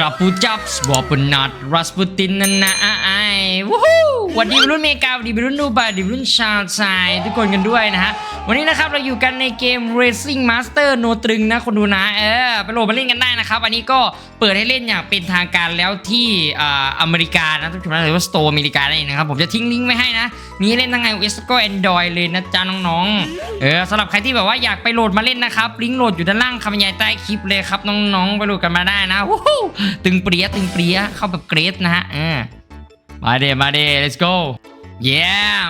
ตราปูจับสวอปนัดรัสปูตินนันนะไอวู้ฮู้วันดีรุ่นเมกาวันดีรุ่นดูบาดีรุ่นชาวไซทุกคนกันด้วยนะฮะ วันนี้นะครับเราอยู่กันในเกม Racing Master โนตรึงนะคนดูนะเออไปโหลดมาเล่นกันได้นะครับ อันนี้ก็เปิดให้เล่นอย่างเป็นทางการแล้วที่อ่าอเมริกานะทุกท่านหรือว่าสโตร์อเมริกานั่นเองนะครับ ผมจะทิ้งลิงก์ไว้ให้นะ มีเล่นทั้ง iOS ก็ Android เลยนะจ๊ะน้องๆ เออสำหรับใครที่แบบว่าอยากไปโหลดมาเล่นนะครับลิงก์โหลดอยู่ด้านล่างคำบรรยายใต้คลิปเลยครับน้องๆ ไปโหลดกันมาได้นะวู้ฮู้ตึงเปรี้ยตึงเปรี้ยเข้าแบบเกรดนะฮะเออมาเดมาเด let's go เย้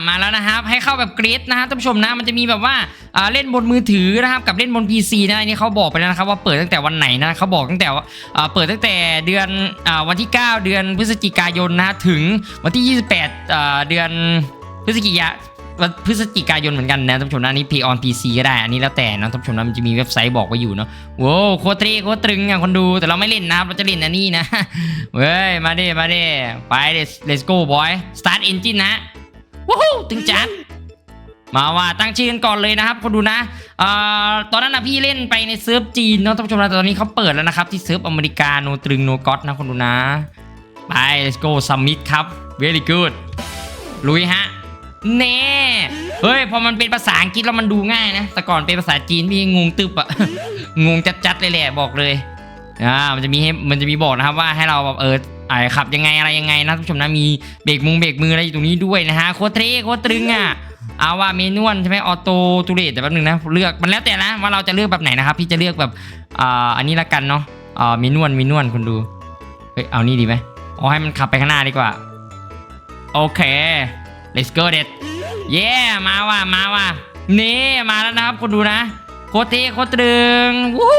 มาแล้วนะครับให้เข้าแบบเกรดนะฮะท่านผู้ชมนะมันจะมีแบบว่าเล่นบนมือถือนะครับกับเล่นบน PC นะอันนี้เขาบอกไปแล้วนะครับว่าเปิดตั้งแต่วันไหนนะเขาบอกตั้งแต่ว่าเปิดตั้งแต่เดือนวันที่ 9 เดือนพฤศจิกายนนะถึงวันที่ 28 เดือน พฤศจิกายนวันพฤศจิกายนเหมือนกันนะท่านผู้ชมนะอันนี้ Play on PC ก็ได้ อันนี้แล้วแต่นะท่านผู้ชมนะมันจะมีเว็บไซต์บอกไว้อยู่เนาะโว้โคตรเตรีโคตรตรึงอะคนดูแต่เราไม่เล่นนะครับเราจะเล่นอันนี้นะเว้ยมาเด้มาเด้ไป let's let's go boy start engine นะวู้ฮู้ถึงจัดมาว่าตั้งชื่อกันก่อนเลยนะครับคนดูนะเอ่อตอนนั้นนะพี่เล่นไปในเซิร์ฟจีนเนาะท่านผู้ชมนะแต่ตอนนี้เขาเปิดแล้วนะครับที่เซิร์ฟอเมริกาโนตรึงโนก็อตนะคนดูนะไป let's go submit ครับ very good ลุยฮะ เน่เฮ้ยพอมันเป็นภาษาอังกฤษแล้วมันดูง่ายนะ แต่ก่อนเป็นภาษาจีนพี่งงตึบอะงงจัดๆเลยแหละบอกเลยอ่ามันจะมีให้มันจะมีบอกนะครับว่าให้เราแบบเออไอ้ขับยังไงอะไรยังไงนะท่านผู้ชมนะมีเบรกมุงเบรกมืออะไรอยู่ตรงนี้ด้วยนะฮะโคตรเท่โคตรตรึงอะเอาว่าเมนวลใช่ไหมออโต้จูเลตแต่แป๊บนึงนะเลือกมันแล้วแต่นะว่าเราจะเลือกแบบไหนนะครับพี่จะเลือกแบบอ่าอันนี้ละกันเนาะอ่าเมนวลเมนวลคุณดูเฮ้ยเอานี่ดีไหมเอาให้มันขับไปข้างหน้าดีกว่าโอเค let's go เด็ดเย่มาว่ะมาว่ะนี่มาแล้วนะครับคุณดูนะ โคตรเท่โคตรตรึงวู้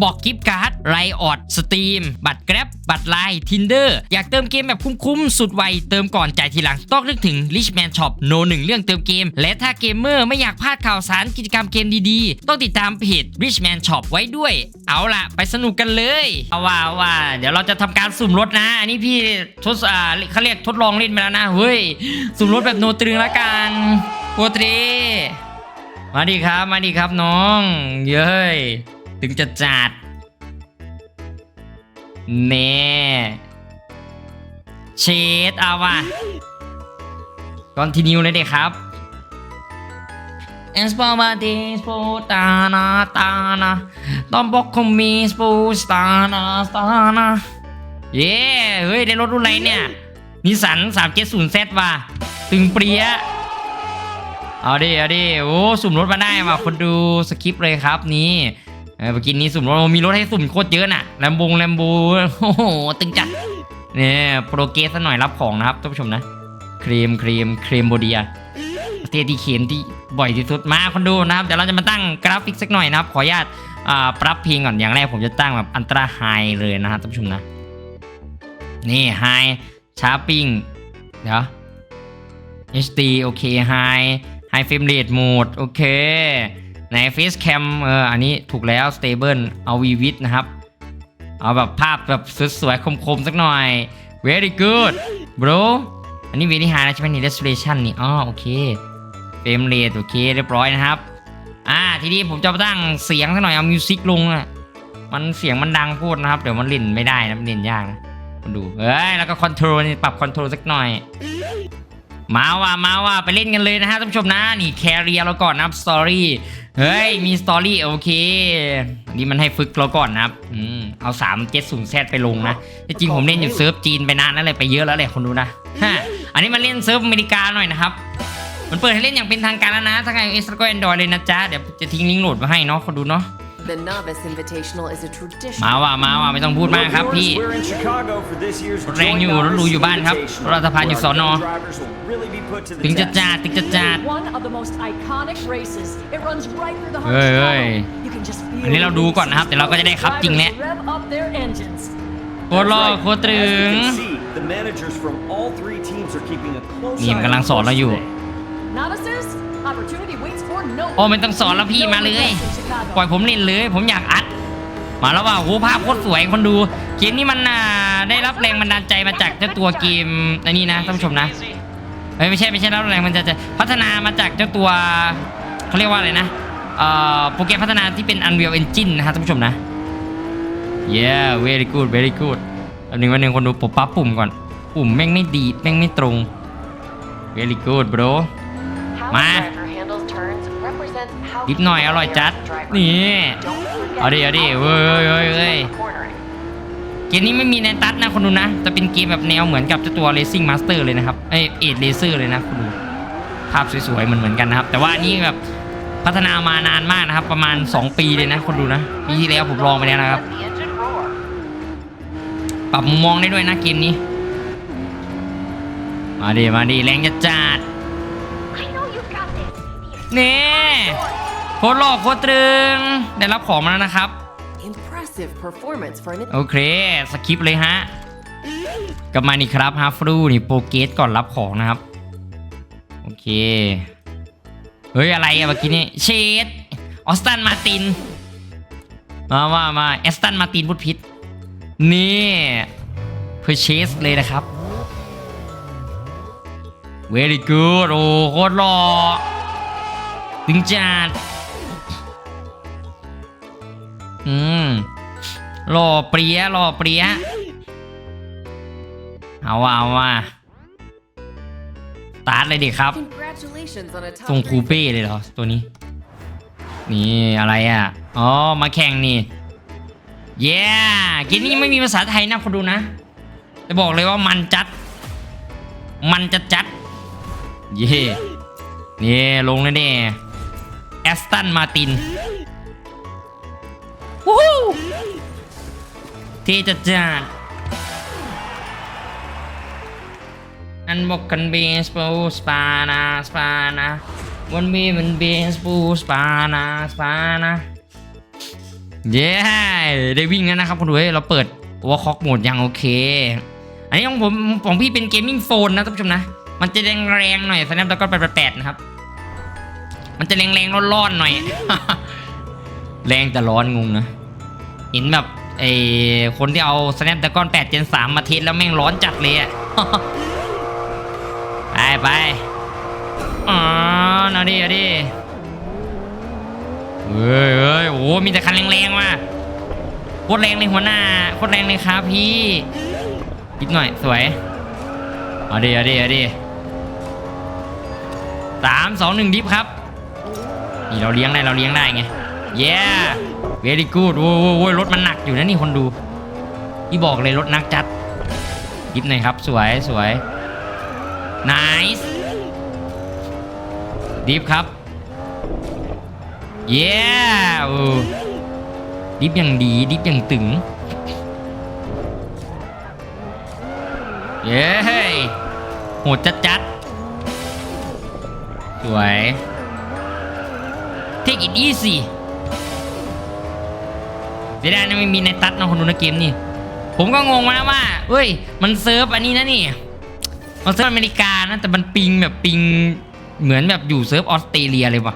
บบอกกิฟต์การ์ดไรออดสตรีมบัตรแกร็บบัตรไลน์ทินเดอร์อยากเติมเกมแบบคุ้มๆ สุดไว เติมก่อนจ่ายทีหลัง ต้องนึกถึง Richman Shop โนหนึ่งเรื่องเติมเกม และถ้าเกมเมอร์ไม่อยากพลาดข่าวสารกิจกรรมเกมดีๆ ต้องติดตามเพจ Richman Shop ไว้ด้วย เอาล่ะ ไปสนุกกันเลยเอาว่าว่าเดี๋ยวเราจะทำการสุ่มรถนะ อันนี้พี่ทดอ่าเขาเรียกทดลองเล่นไปแล้วนะเฮ้ยสุ่มรถแบบโนตรึงละกันโคตรีมาดีครับ มาดีครับน้อง เย้ย ถึงจะจัดเน่เชดเอาว่ะคอนติเนียเลยเด็กครับ e s p o m a d i s p o t a n a t a n a t o m b o k o m i s p o s t a n a s t a n a เย้เฮ้ย ได้รถรุ่นไหนเนี่ยนิสัน 370Z ว่ะตึงเปรี้ยเอาดิเอาดิโอ้สุ่มรถมาได้ว่ะคนดูสคริปต์เลยครับนี่ เออเมื่อกี้นี้สุ่มรถมีรถให้สุ่มโคตรเยอะน่ะแลมบงแลมโบโอ้โหตึงจัดเนี่ยโปรเกสซะหน่อยรับของนะครับท่านผู้ชมนะครีมครีมครีมโบเดียเตียที่เขียนที่บ่อยที่สุดมาคนดูนะครับเดี๋ยวเราจะมาตั้งกราฟิกสักหน่อยนะครับ ขออนุญาตอ่าปรับเพลงก่อนอย่างแรกผมจะตั้งแบบอันตราไฮเลยนะครับท่านผู้ชมนะ นี่ไฮชาร์ปิ้งเดี๋ยว HD โอเค High High Frame Rate Mode โอเค ใน Face Cam เอออันนี้ถูกแล้ว Stable เอา Vivid นะครับ เอาแบบภาพแบบสวยๆคมๆ สักหน่อย Very good bro อันนี้ Very High นะใช่ไหมนี่ Resolution นี่อ๋อโอเค Frame Rate โอเค เรียบร้อยนะครับ อ่า ทีนี้ผมจะตั้งเสียงสักหน่อย เอามิวสิกลงอะมันเสียงมันดังพูดนะครับ เดี๋ยวมันเล่นไม่ได้นะมันเล่นยากนะมาดูเอ้ย แล้วก็คอนโทรลปรับคอนโทรลสักหน่อย มาว่ะมาว่ะไปเล่นกันเลยนะฮะท่านผู้ชมนะนี่แคเรียเราก่อนนะครับสตอรี่เฮ้ยมีสตอรี่โอเค นี่มันให้ฝึกเราก่อนนะครับอืมเอา3 7 0 Z ไปลงนะจริงผมเล่นอยู่เซิร์ฟจีนไปนานแล้วเลยไปเยอะแล้วแหละคนดูนะฮะอันนี้มาเล่นเซิร์ฟอเมริกาหน่อยนะครับมันเปิดให้เล่นอย่างเป็นทางการแล้วนะทั้ง iOS แล้วก็ Android เลยนะจ๊ะเดี๋ยวจะทิ้งลิงก์โหลดไว้ให้เนาะคนดูเนาะ The Novice Invitational is a tradition. มาว่ะมาว่ะไม่ต้องพูดมากครับพี่ We're in Chicago for this year's แรงอยู่รถหรูอยู่บ้านครับรถสะพานอยู่สอนอ Drivers will really be put to the ถึงจะ test. จัดถึงจะจัด One of the most iconic races. It runs right through the heart เฮ้ย of เฮ้ย Chicago. You can just feel อันนี้เราดูก่อนนะครับเดี๋ยวเราก็จะได้ขับจริงแหละ drivers rev up their engines. โคตรหล่อ That's right. โคตรตรึ As you ง can see, the managers from all three teams are keeping a close นี่ eye มันกำลัง on สอนเราอยู่ today. Novices, โอ้ไม่ต้องสอนแล้วพี่มาเลย ปล่อยผมเล่นเลย ผมอยากอัด มาแล้วว่าโหภาพโคตรสวยคนดูเกมนี้มันอ่าได้รับแรงบันดาลใจมาจากเจ้าตัวเกมอันนี้นะท่านผู้ชมนะไม่ใช่ไม่ใช่รับแรงมันจะจพัฒนามาจากเจ้าตัวเขาเรียกว่าอะไรนะโปรแกรมพัฒนาที่เป็น Unreal Engine นะฮะท่านผู้ชมนะ yeah very good very good อันนึงวันหนึ่งคนดูผมปั๊บปุ่มก่อน ปุ่มแม่งไม่ดี แม่งไม่ตรง very good bro How Ma. นิดหน่อยอร่อยจัด นี่ เอาดิเอาดิเว้ยเว้ยเว้ยเกมนี้ไม่มีในตัดนะคนดูนะ แต่เป็นเกมแบบแนวเหมือนกับเจ้าตัว Racing Master เลยนะครับ เอเอ็ดเลเซอร์เลยนะคุณดู ภาพสวยๆเหมือนเหมือนกันนะครับ แต่ว่านี้แบบพัฒนามานานมากนะครับ ประมาณ 2 ปีเลยนะคนดูนะปีที่แล้วผมลองไปแล้วนะครับ ปรับมุมมองได้ด้วยนะเกมนี้ มาดิมาดิแรงจะจัด น่โคตรหล่อโคตรตรึง ได้รับของมาแล้วนะครับ Impressive performance for an โอเคสคิปเลยฮะ กลับมานี่ครับฮาฟรูนี่โปรเกสก่อนรับของนะครับ โอเค เฮ้ย อะไรอะเมื่อกี้นี่เชดออสตันมาติน มามามาแอสตันมาตินพูดผิดนี่เพอร์เชสเลยนะครับ very good โอ้โคตรหล่อ ถึงจัด อืมหล่อเปรี้ยหล่อเปรี้ยเอาว่ะเอาว่ะสตาร์ทเลยดิครับ Congratulations on a top ทรงคู three เป้เลยเหรอ ตัวนี้ นี่อะไรอะ อ๋อ มาแข่งนี่ เย้เกมนี้ยังไม่มีภาษาไทยนะคนดูนะ จะบอกเลยว่ามันจัด มันจะจัด เย่นี่ลงเลยเนี่ย แอสตันมาตินวู้ฮู้ที่จะจัดอันบอกกันเบสปูสปานาสปานาวันเบมันเบสปูสปานาสปานาเย้ได้วิ่งแล้วนะครับคุณดูเฮ้ยเราเปิดวอลคอกโหมดยังโอเค อันนี้ของผมของพี่เป็นเกมมิ่งโฟนนะท่านผู้ชมนะ มันจะแรงแรงๆหน่อยสแนปดราก้อนแปดนะครับ มันจะแรงแรงๆร้อนๆหน่อย แรงแต่ร้อนงงนะเห็นแบบไอ้คนที่เอา Snapdragon 8 Gen 3 มาเทสแล้วแม่งร้อนจัดเลยอะไปไปอ๋อเอาดิเอาดิเฮ้ยเฮ้ยโอ้มีแต่คันแรงๆว่ะโคตรแรงเลยหัวหน้าโคตรแรงเลยครับพี่นิดหน่อยสวยเอาดิเอาดิเอาดิสามสองหนึ่งดิฟครับ นี่เราเลี้ยงได้เราเลี้ยงได้ไงเย้ very good โอ้โหโอ้ยรถมันหนักอยู่นะนี่คนดูที่บอกเลยรถนักจัดดิฟหน่อยครับ สวยสวย nice ดิฟครับเย้โอ้ดิฟอย่างดีดิฟอย่างตึงเย้โหดจัดจัดสวย take it easy เสียดานะไม่มีในตัดนะคนดูนะเกมนี่ ผมก็งงมาว่าเฮ้ย มันเซิร์ฟอันนี้นะนี่มันเซิร์ฟอเมริกานะ แต่มันปิงแบบปิงเหมือนแบบอยู่เซิร์ฟออสเตรเลียเลยว่ะ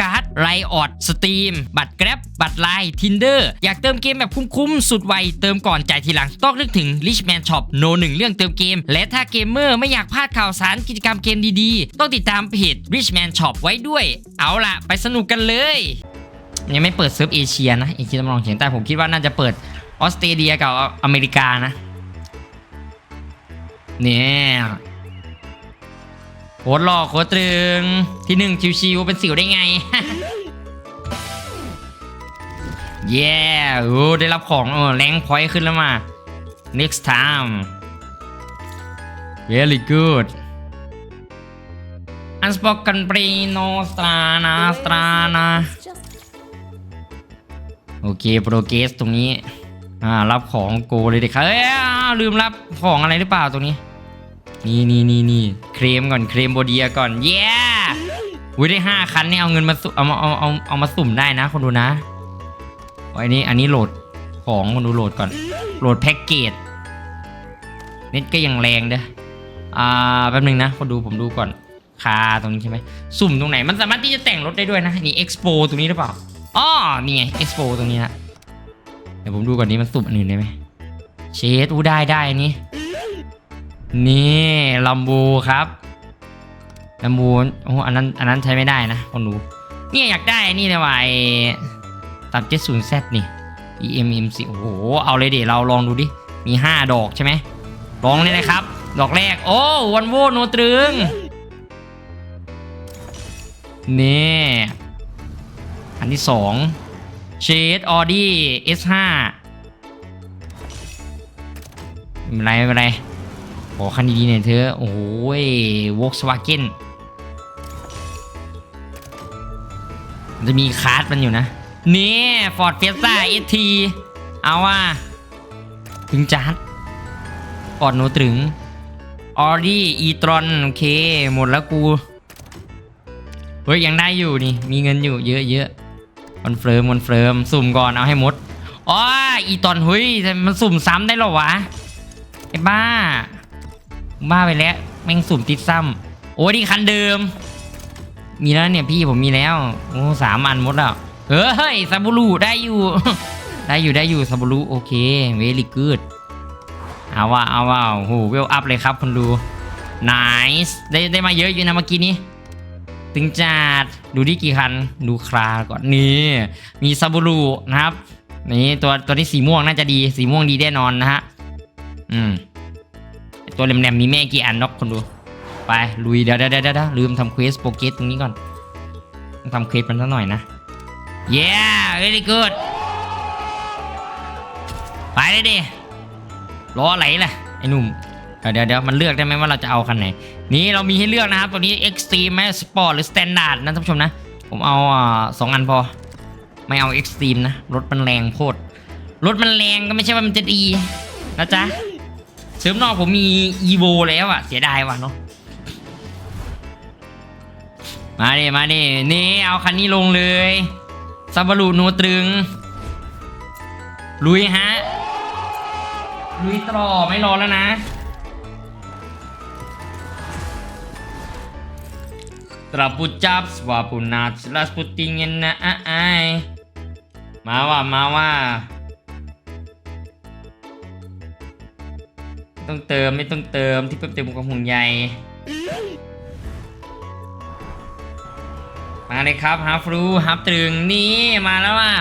การ์ดไรออดสตรีมบัตรแกร็บบัตรไลน์ทินเดอร์อยากเติมเกมแบบคุ้มๆ สุดไว เติมก่อนจ่ายทีหลัง ต้องนึกถึง Richman Shop โนหนึ่งเรื่องเติมเกม และถ้าเกมเมอร์ไม่อยากพลาดข่าวสารกิจกรรมเกมดีๆ ต้องติดตามเพจ Richman Shop ไว้ด้วย เอาล่ะ ไปสนุกกันเลยยังไม่เปิดเซิร์ฟเอเชียนะเอเชียตะวันออกเฉียงใต้ผมคิดว่าน่าจะเปิดออสเตรเลียกับอเมริกานะเนี่ย โคตรหล่อโคตรตรึงที่หนึ่งชิวๆเป็นสิวได้ไง เย้โอ้ได้รับของเออแรงพอยต์ขึ้นแล้วมา next time very good unspoken prino strana strana It's just โอเคโปรเกสตรงนี้ อ่า รับของโกเลยเด็กครับเอ้ยอ้าลืมรับของอะไรหรือเปล่าตรงนี้ นี่นี่นี่นี่เครมก่อนเครมโบเดียก่อนเย้วิได้ห้าคันนี่เอาเงินมาสุ่มเอามาเอาเอาเอามาสุ่มได้นะคนดูนะโอ้ยอันนี้อันนี้โหลดของคนดูโหลดก่อน โหลดแพ็กเกจเน็ตก็ยังแรงเด้ออ่าแป๊บนึงนะคนดูผมดูก่อนคาตรงนี้ใช่ไหมสุ่มตรงไหนมันสามารถที่จะแต่งรถได้ด้วยนะนี่เอ็กซ์โปตรงนี้หรือเปล่าอ๋อนี่ไงเอ็กซ์โปตรงนี้นะเดี๋ยวผมดูก่อนนี้มันสุ่มอันอื่นได้ไหมเชดอู้ได้ได้อันนี้ นี่ลัมโบครับลัมโบโอ้อันนั้นอันนั้นใช้ไม่ได้นะคนดูเนี่ยอยากได้นี่เลยว่ะไอตับเจ็ดศูนย์แซนี่ EMMC โอ้โหเอาเลยเดี๋ยวเราลองดูดิมี 5 ดอกใช่ไหมลองเลยนะครับ ดอกแรก โอ้วันโวโนตรึงนี่อันที่2เชดออดี้ S5 ไม่เป็นไรไม่เป็นไร ขอคันดีๆหน่อยเธอะโอ้ย Volkswagen มันจะมีคาร์ดมันอยู่นะ นี่ฟอร์ดเฟียสต้าเอทีเอาว่า ถึงจัดฟอร์ดโนตรึงออดี้อีตรอนโอเค หมดแล้วกู เฮ้ย ยังได้อยู่นี่ มีเงินอยู่เยอะเยอะคอนเฟิร์มคอนเฟิร์มสุ่มก่อนเอาให้หมดอ๋ออีตอนเฮ้ยแต่มันสุ่มซ้ำได้หรอวะ ไอ้บ้า บ้าไปแล้ว แม่งสุ่มติดซ้ำโอ้ยนี่คันเดิม มีแล้วเนี่ยพี่ผมมีแล้ว โอ้สามอันหมดแล้ว เฮ้ยซาบูรุได้อยู่ ได้อยู่ได้อยู่ซาบูรุโอเคเวลี่กูดเอาว่าเอาว่าโอ้โหเวลอัพเลยครับคนดู nice ได้ได้มาเยอะอยู่นะเมื่อกี้นี้ถึงจัดดูที่กี่คัน ดูคราก่อนนี่มีซาบูรุนะครับนี่ตัวตัวที่สีม่วงน่าจะดีสีม่วงดีแน่นอนนะฮะอืม ตัวแหลมๆมีแม่กี่อันนกคนดู ไปลุยเดี๋ยวเดี๋ยวเดี๋ยวลืมทำเควสโปรเกสตรงนี้ก่อนต้องทำเควสมันสักหน่อยนะ yeah very good ไปเลยดิรออไรล่ะไอ้หนุ่มเดี๋ยวเดี๋ยวมันเลือกได้ไหมว่าเราจะเอาคันไหน นี่เรามีให้เลือกนะครับตัวนี้ extreme ไหม sport หรือ standard นะท่านผู้ชมนะ ผมเอาอ่าสองอันพอ ไม่เอา extreme นะ รถมันแรงโคตร รถมันแรงก็ไม่ใช่ว่ามันจะดีนะจ๊ะ เสริมนอกผมมี evo แล้วอะเสียดายว่ะเนาะมาดิมาดินี่เอาคันนี้ลงเลยซาบารุโนตรึง ลุยฮะ ลุยต่อไม่รอแล้วนะตราปุจับสวาปุนาสลาสปุติงเงินนะอะไอายมาว่ามาว่า ต้องเติมไม่ต้องเติมที่เพิ่มเติมความห่วงใยมาเลยครับฮับฟรูฮับตรึงนี่มาแล้วอะ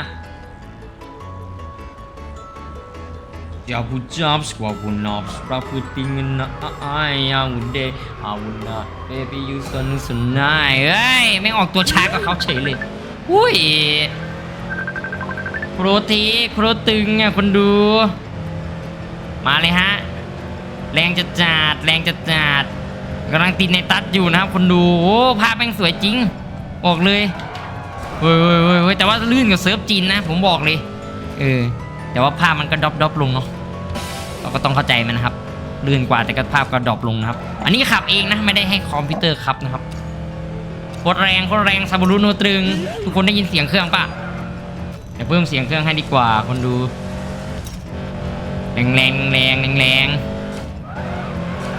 จะพูดจับสกว่าพูนอบสปราพูดติงนะไอ้ยาวุนเดอาวุนนะเบบี้ยูสันสนนายเอ้ยไม่ออกตัวช้ากว่าเขาเฉยเลยอุ้ยโครทีโครตึงอะคนดู มาเลยฮะ แรงจะจัดแรงจะจัดกำลังติดในตัดอยู่นะครับคนดูโอ้ภาพแม่งสวยจริงบอกเลยเฮ้ยเฮ้ยเฮ้ยเฮ้ยแต่ว่าลื่นกับเซิร์ฟจีนนะ ผมบอกเลยเออแต่ว่าภาพมันก็ดรอปดรอปลงเนาะเราก็ต้องเข้าใจมันนะครับลื่นกว่าแต่ก็ภาพก็ดรอปลงนะครับ อันนี้ขับเองนะไม่ได้ให้คอมพิวเตอร์ขับนะครับโคตรแรงโคตรแรงซาบูรุโนตรึง ทุกคนได้ยินเสียงเครื่องปะเดี๋ยวเพิ่มเสียงเครื่องให้ดีกว่าคนดู แรงแรงแรงแรงแรง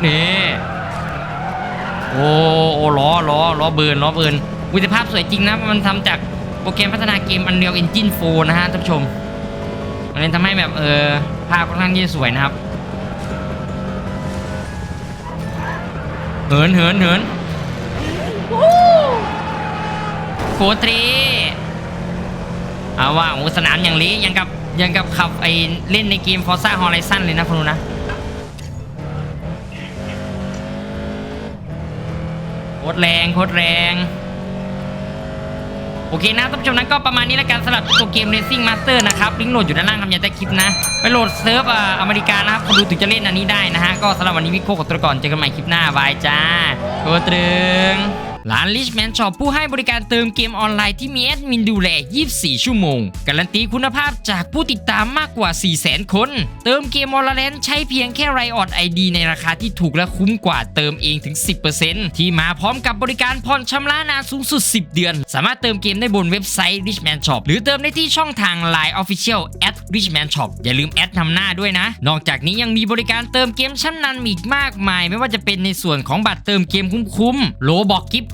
นี่โอ้โอ้ล้อล้อล้อเบิร์นล้อเบิร์นวิธีภาพสวยจริงนะมันทำจากโปรแกรมพัฒนาเกม Unreal Engine 4 นะฮะท่านผู้ชมมันเลยทำให้แบบเออภาพค่อนข้างที่จะสวยนะครับเหินเหินเหินโคตรีเอาว่าโอ้สนามอย่างนี้ยังกับยังกับขับไอเล่นในเกม Forza Horizon เลยนะคุณดูนะ คตรแรงโคตรแรง โอเคนะท่านผู้ชมนั้นก็ประมาณนี้แล้วกันสำหรับตัวเกม Racing Master นะครับ ลิงก์โหลดอยู่ด้านล่างคำยันใต้คลิปนะ ไปโหลดเซิร์ฟอ่าอเมริกานะครับคนดูถึงจะเล่นอันนี้ได้นะฮะ ก็สำหรับวันนี้พี่โคกกับตัวก่อนเจอกันใหม่คลิปหน้าบายจ้าโอตรึง ร้าน Richman Shop ผู้ให้บริการเติมเกมออนไลน์ที่มีแอดมินดูแล 24 ชั่วโมง การันตีคุณภาพจากผู้ติดตามมากกว่า 400,000 คน เติมเกมออนไลน์ใช้เพียงแค่ไรออดไอดีในราคาที่ถูกและคุ้มกว่าเติมเองถึง 10%ที่มาพร้อมกับบริการผ่อนชำระนานสูงสุด 10 เดือน สามารถเติมเกมได้บนเว็บไซต์ Richman Shop หรือเติมได้ที่ช่องทาง Line Official at Richman Shop อย่าลืมแอดนำหน้าด้วยนะ นอกจากนี้ยังมีบริการเติมเกมชั้นนำอีกมากมาย ไม่ว่าจะเป็นในส่วนของบัตรเติมเกมคุ้มๆโลบอกกิฟต์